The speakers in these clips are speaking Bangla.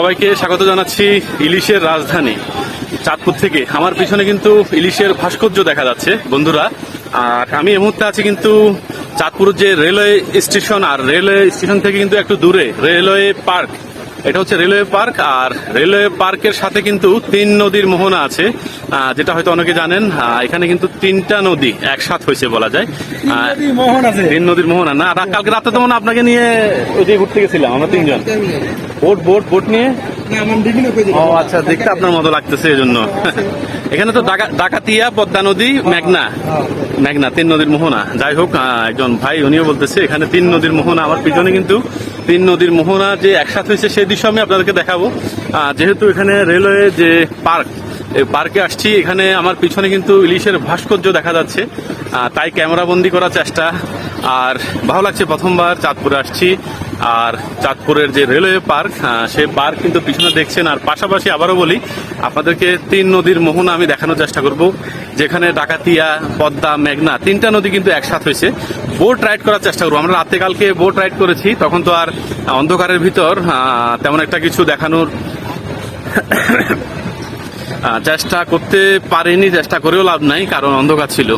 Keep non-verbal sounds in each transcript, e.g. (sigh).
সবাইকে স্বাগত জানাচ্ছি ইলিশের রাজধানী চাঁদপুর থেকে। আমার পিছনে কিন্তু ইলিশের ভাস্কর্য দেখা যাচ্ছে বন্ধুরা। আর আমি এই মুহূর্তে আছি কিন্তু চাঁদপুর যে রেলওয়ে স্টেশন আর রেলওয়ে স্টেশন থেকে কিন্তু একটু দূরে রেলওয়ে পার্ক। এটা হচ্ছে রেলওয়ে পার্ক আর রেলওয়ে পার্কের সাথে কিন্তু তিন নদীর মোহনা আছে যেটা হয়তো অনেকে জানেন এখানে কিন্তু তিনটা নদী একসাথ হয়েছে বলা যায়। তিন নদীর মোহনা না কালকে রাতে তো মনে আপনাকে নিয়ে ওই যে ঘুরতে গেছিলাম আমরা তিনজন। বোট বোট বোট নিয়ে? ও আচ্ছা দেখতে আপনার মতো লাগতেছে এই জন্য (laughs) এখানে তো ডাকাতিয়া পদ্মা নদী মেঘনা। মেঘনা তিন নদীর মোহনা। যাই হোক একজন ভাই উনিও বলতেছে এখানে তিন নদীর মোহনা আমার পিছনে কিন্তু তিন নদীর মোহনা যে একসাথে হয়েছে সেই দৃশ্য আমি আপনাদেরকে দেখাবো। যেহেতু এখানে রেলওয়ে যে পার্ক এই পার্কে আসছি এখানে আমার পিছনে কিন্তু ইলিশের ভাস্কর্য দেখা যাচ্ছে। তাই ক্যামেরা বন্দি করার চেষ্টা। আর ভালো লাগছে প্রথমবার চাঁদপুরে আসছি। আর চাঁদপুরের যে রেলওয়ে পার্ক সেই পার্ক কিন্তু পিছনে দেখছেন। আর পাশাপাশি আবারও বলি, আপনাদেরকে তিন নদীর মোহনা আমি দেখানোর চেষ্টা করব, যেখানে ডাকাতিয়া, পদ্মা, মেঘনা, তিনটা নদী কিন্তু একসাথ হয়েছে। বোট রাইড করার চেষ্টা করব। আমরা রাতে কালকে বোট রাইড করেছি, তখন তো আর অন্ধকারের ভিতর তেমন একটা কিছু দেখানোর (coughs) চেষ্টা করতে পারিনি, চেষ্টা করেও লাভ নাই, কারণ অন্ধকার ছিল।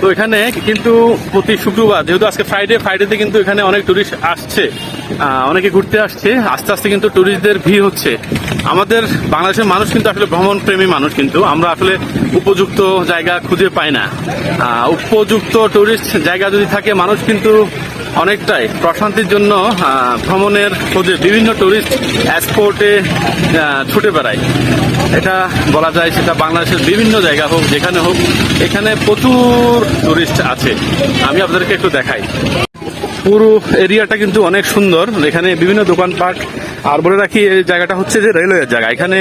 তো এখানে কিন্তু প্রতি শুক্রবার, যেহেতু আজকে ফ্রাইডে ফ্রাইডেতে কিন্তু এখানে অনেক টুরিস্ট আসছে। অনেকে ঘুরতে আসছে। আস্তে আস্তে কিন্তু ট্যুরিস্টদের ভিড় হচ্ছে। আমাদের বাংলাদেশের মানুষ কিন্তু আসলে ভ্রমণ প্রেমী মানুষ কিন্তু। আমরা আসলে উপযুক্ত জায়গা খুঁজে পাই না। উপযুক্ত টুরিস্ট জায়গা যদি থাকে, মানুষ কিন্তু অনেকটাই প্রশান্তির জন্য ভ্রমণের খোঁজে বিভিন্ন টুরিস্ট স্পটে ছুটে বেড়ায়। এটা বলা যায় সেটা বাংলাদেশের বিভিন্ন জায়গা হোক, যেখানে হোক, এখানে প্রচুর টুরিস্ট আছে। আমি আপনাদেরকে একটু দেখাই। পুরো এরিয়াটা কিন্তু অনেক সুন্দর। এখানে বিভিন্ন দোকানপাট। আর বলে রাখি, এই জায়গাটা হচ্ছে যে রেলওয়ের জায়গা। এখানে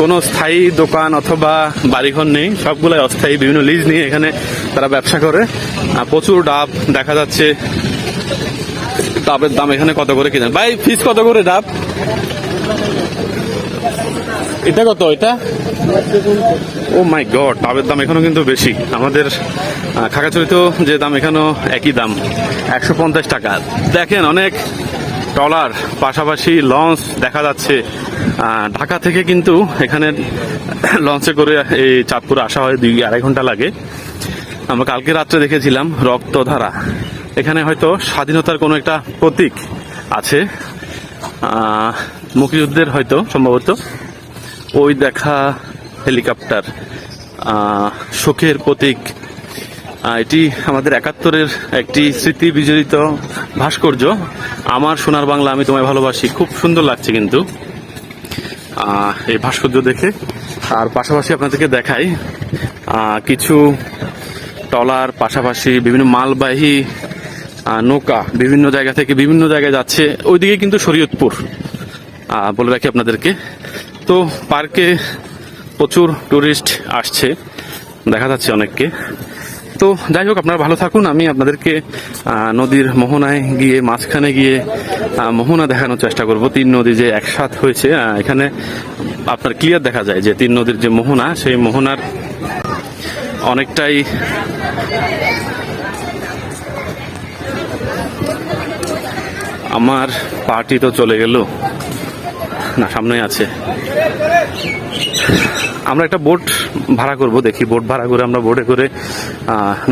কোনো স্থায়ী দোকান অথবা বাড়িঘর নেই। সবগুলাই অস্থায়ী। বিভিন্ন লিজ নিয়ে এখানে তারা ব্যবসা করে। প্রচুর ডাব দেখা যাচ্ছে। ডাবের দাম এখানে কত করে কিনে ভাই ফিস কত করে ডাব? এটা কত এটা? ও মাই গড ডাবের দাম এখানেও কিন্তু বেশি। আমাদের খাগড়াছড়িতেও যে দাম এখানেও একই দাম, একশো পঞ্চাশ টাকা। দেখেন অনেক ট্রলার, পাশাপাশি লঞ্চ দেখা যাচ্ছে। ঢাকা থেকে কিন্তু এখানে লঞ্চে করে এই চাঁদপুরে আসা হয় দুই, আড়াই ঘণ্টা লাগে। আমরা কালকে রাত্রে দেখেছিলাম রক্তধারা। এখানে হয়তো স্বাধীনতার কোনো একটা প্রতীক আছে। মুক্তিযুদ্ধের হয়তো সম্ভবত। ওই দেখা হেলিকপ্টার শোকের প্রতীক। এটি আমাদের একাত্তরের একটি স্মৃতি বিজড়িত ভাস্কর্য। আমার সোনার বাংলা আমি তোমায় ভালোবাসি, খুব সুন্দর লাগছে কিন্তু। এই ভাস্কর্য দেখে। আর পাশাপাশি আপনাদেরকে দেখাই কিছু ট্রলার পাশাপাশি বিভিন্ন মালবাহী নৌকা বিভিন্ন জায়গা থেকে বিভিন্ন জায়গায় যাচ্ছে। ওইদিকে কিন্তু শরীয়তপুর। বলে রাখি আপনাদেরকে। তো পার্কে প্রচুর টুরিস্ট আসছে, দেখা যাচ্ছে অনেককে। তো যাই হোক, আপনারা ভালো থাকুন। আমি আপনাদেরকে নদীর মোহনায় গিয়ে, মাঝখানে গিয়ে মোহনা দেখানোর চেষ্টা করব। তিন নদী যে একসাথ হয়েছে এখানে আপনার ক্লিয়ার দেখা যায় যে তিন নদীর যে মোহনা, সেই মোহনার অনেকটাই আমার পার্টি তো চলে গেল। না সামনে আছে। আমরা একটা বোট ভাড়া করব, দেখি বোট ভাড়া করে আমরা বোটে করে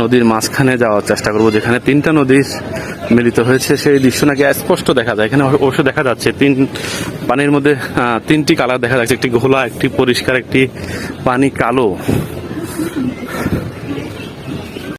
নদীর মাঝখানে যাওয়ার চেষ্টা করব, যেখানে তিনটা নদী মিলিত হয়েছে। সেই দৃশ্য নাকি স্পষ্ট দেখা যায়। এখানে অবশ্য দেখা যাচ্ছে, তিন পানির মধ্যে তিনটি কালার দেখা যাচ্ছে। একটি ঘোলা, একটি পরিষ্কার, একটি পানি কালো।